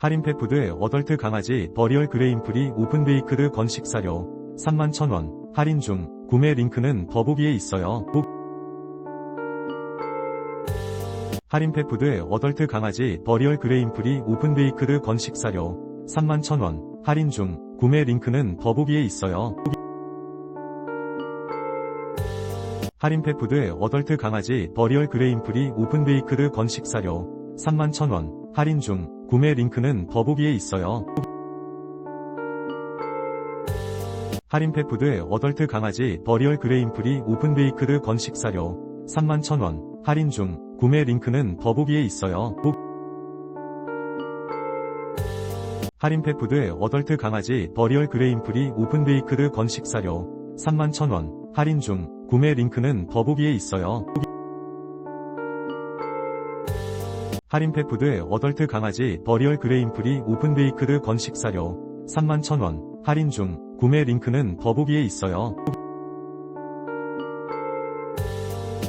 할인페푸드 어덜트 강아지 버리얼 그레인프리 오픈 베이크드 건식 사료 31,000원 할인 중 구매 링크는 더보기에 있어요. 꼭 할인페푸드 어덜트 강아지 버리얼 그레인프리 오픈 베이크드 건식 사료 31,000원 할인 중 구매 링크는 더보기에 있어요. 할인페푸드 어덜트 강아지 버리얼 그레인프리 오픈 베이크드 건식 사료 31,000원 할인 중 구매 링크는 더보기에 있어요. 할인페푸드 어덜트 강아지 버리얼 그레인프리 오픈 베이크드 건식 사료 31,000원 할인 중 구매 링크는 더보기에 있어요. 꼭 할인페푸드 어덜트 강아지 버리얼 그레인프리 오픈 베이크드 건식 사료 31,000원 할인 중 구매 링크는 더보기에 있어요. 할인페푸드 어덜트 강아지 버리얼 그레인프리 오픈 베이크드 건식 사료 31,000원 할인 중 구매 링크는 더보기에 있어요.